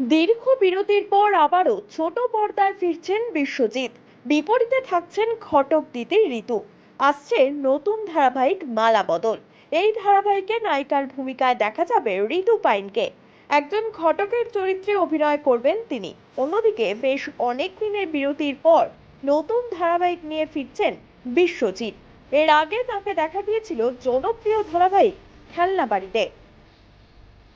দীর্ঘ বিরতির পর আবারও ছোট পর্দায় ফিরছেন বিশ্বজিৎ। বিপরীতে থাকছেন ঘটক দিদির ঋতু। আসছে নতুন ধারাবাহিক মালা বদল। এই ধারাবাহিকে নায়িকার ভূমিকায় দেখা যাবে ঋতু পাইনকে। একজন ঘটকের চরিত্রে অভিনয় করবেন তিনি। অন্যদিকে বেশ অনেক দিনের বিরতির পর নতুন ধারাবাহিক নিয়ে ফিরছেন বিশ্বজিৎ। এর আগে তাকে দেখা গিয়েছিল জনপ্রিয় ধারাবাহিক খেলনা বাড়িতে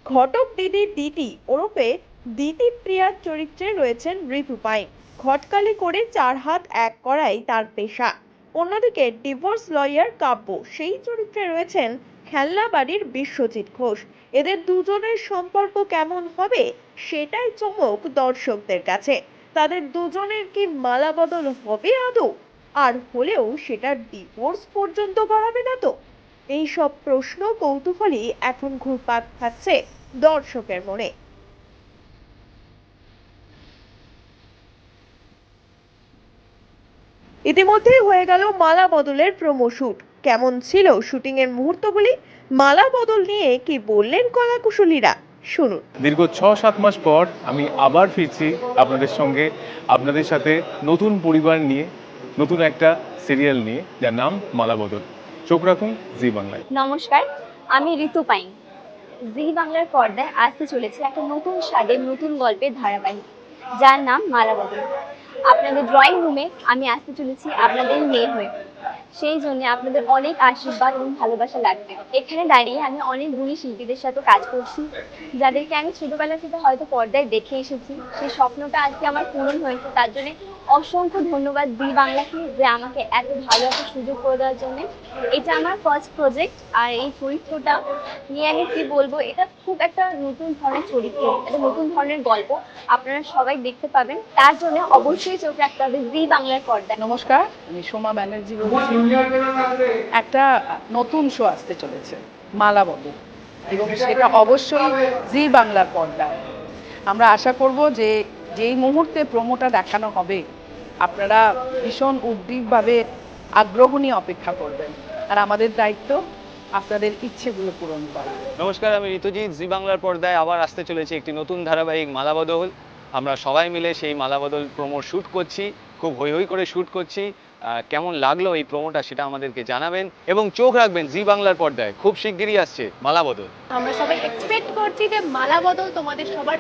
ঘটক দিদির দিদি ওরফে দিদি প্রিয়ার চরিত্রে রয়েছেন ঋতু পাইন। ঘটকালি করে চার হাত এক করাই তার পেশা। অন্যদিকে ডিভোর্স লয়ার কাব্য, সেই চরিত্রে রয়েছেন খেলনা বাড়ির বিশ্বজিৎ ঘোষ। এদের দুজনের সম্পর্ক কেমন হবে, সেটাই চমক দর্শকদের কাছে। তাদের দুজনের কি মালা বদল হবে আদৌ? আর হলেও সেটা ডিভোর্স পর্যন্ত বাড়াবে না তো? এই সব প্রশ্ন কৌতূহলী এখন ঘুরপাক খাচ্ছে দর্শকের মনে। ইতিমধ্যেই হয়ে গেল মালা বদলের প্রোমো শুট কেমন ছিল শুটিং এর মুহূর্তগুলি? মালা বদল নিয়ে কি বললেন কলাকুশলীরা? শুনুন। দীর্ঘ ছ সাত মাস পর আমি আবার ফিরছি আপনাদের সঙ্গে আপনাদের সাথে নতুন পরিবার নিয়ে নতুন একটা সিরিয়াল নিয়ে যার নাম মালা বদল। চোখ রাখুন জি বাংলায়। নমস্কার আমি ঋতু পাইন। জি বাংলার পর্দায় আসতে চলেছে একটা নতুন স্বাদের নতুন গল্পের ধারাবাহিক যার নাম মালা বদল। আপনাদের ড্রয়িং রুমে আমি আসতে চলেছি আপনাদের মেয়ে হয়ে। সেই জন্য আপনাদের অনেক আশীর্বাদ এবং ভালোবাসা লাগবে। এখানে দাঁড়িয়ে আমি অনেক গুণী শিল্পীদের সাথে কাজ করছি। যাদেরকে আমি ছোটবেলা থেকে হয়তো পর্দায় দেখে এসেছি। সেই স্বপ্নটা আজকে আমার পূরণ হয়েছে। তার জন্য অসংখ্য ধন্যবাদ দি বাংলাকে যে আমাকে এত ভালো একটা সুযোগ করে দেওয়ার জন্য। এটা আমার ফার্স্ট প্রজেক্ট আর এই চরিত্রটা নিয়ে আমি কি বলব, এটা খুব একটা নতুন ধরনের চরিত্র একটা নতুন ধরনের গল্প, আপনারা সবাই দেখতে পাবেন। তার জন্য অবশ্যই চোখ রাখতে হবে জি বাংলার পর্দায়। নমস্কার, আমি সোমা ব্যানার্জি বলছি। একটা নতুন শো আসতে চলেছে, মালা বদল। এবং সেটা অবশ্যই জি বাংলার পর্দায়। আমরা আশা করব যে যেই মুহূর্তে প্রোমোটা দেখানো হবে আপনারা ভীষণ উদ্বিগভাবে আগ্রহ নিয়ে অপেক্ষা করবেন। আর আমাদের দায়িত্ব আপনাদের ইচ্ছেগুলো পূরণ করা। নমস্কার আমি ঋতুজিৎ জি বাংলার পর্দায় আবার আসতে চলেছি একটি নতুন ধারাবাহিক মালাবদল। আমরা সবাই মিলে সেই মালাবদল প্রোমোর শ্যুট করছি খুব হৈ হৈ করে শ্যুট করছি। কেমন লাগল এই প্রোমোটা সেটা আমাদেরকে জানাবেন এবং চোখ রাখবেন জি বাংলার পর্দায়। খুব শিগগিরই আসছে মালাবদল। আমরা সবাই এক্সপেক্ট করছি যে মালা বদল তোমাদের সবার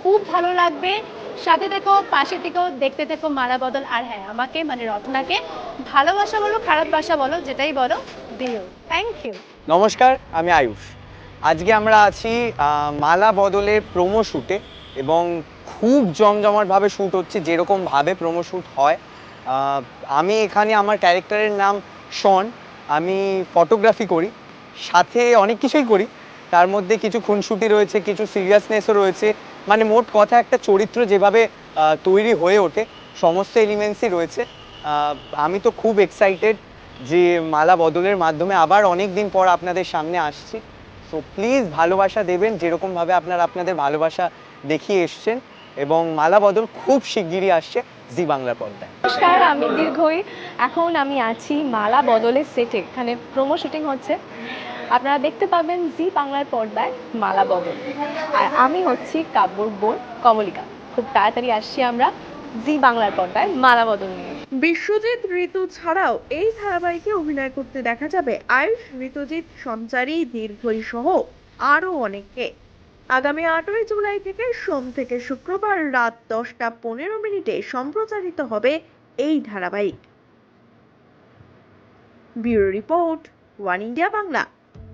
খুব ভালো লাগবে। সাথে থেকো পাশে থেকেও, দেখতে থেকো মালা বদল। আর হ্যাঁ আমাকে মানে রত্নাকে ভালোবাসা বলো, খারাপ বাসা বলো, যেটাই বলো, দিও। থ্যাংক ইউ নমস্কার, আমি আয়ুষ। আজকে আমরা আছি মালা বদলের প্রোমো শ্যুটে এবং খুব জমজমাটভাবে শ্যুট হচ্ছে, যেরকমভাবে প্রোমো শ্যুট হয়। আমি এখানে আমার ক্যারেক্টারের নাম শন। আমি ফটোগ্রাফি করি, সাথে অনেক কিছুই করি। তার মধ্যে কিছু খুনসুটি রয়েছে, কিছু সিরিয়াসনেসও রয়েছে মানে মোট কথা একটা চরিত্র যেভাবে তৈরি হয়ে ওঠে, সমস্ত এলিমেন্টসই রয়েছে। আমি তো খুব এক্সাইটেড যে মালা বদলের মাধ্যমে আবার অনেক দিন পর আপনাদের সামনে আসছি। সো প্লিজ ভালোবাসা দেবেন, যেরকমভাবে আপনারা আপনাদের ভালোবাসা দেখিয়ে এসছেন। এবং মালা বদল খুব শিগগিরই আসছে জি বাংলা পর্দায়। নমস্কার আমি দীর্ঘই। এখন আমি আছি মালা বদলের সেটে এখানে প্রোমো শুটিং হচ্ছে। আপনারা দেখতে পাবেন জি বাংলার পর্দায় মালা বদল। আর আমি হচ্ছি কাব্যর বোন কমলিকা। খুব তাড়াতাড়ি আসছি আমরা জি বাংলার পর্দায় মালা বদল নিয়ে। বিশ্বজিৎ ঋতু ছাড়াও এই ধারাবাহিকে অভিনয় করতে দেখা যাবে। আয়ুষ ঋতুজিৎ সঞ্চারী দীর্ঘই সহ আরও অনেককে। আগামী আটই জুলাই থেকে সোম থেকে শুক্রবার রাত দশটা পনেরো মিনিটে সম্প্রচারিত হবে এই ধারাবাহিক। Bureau report, One India Bangla.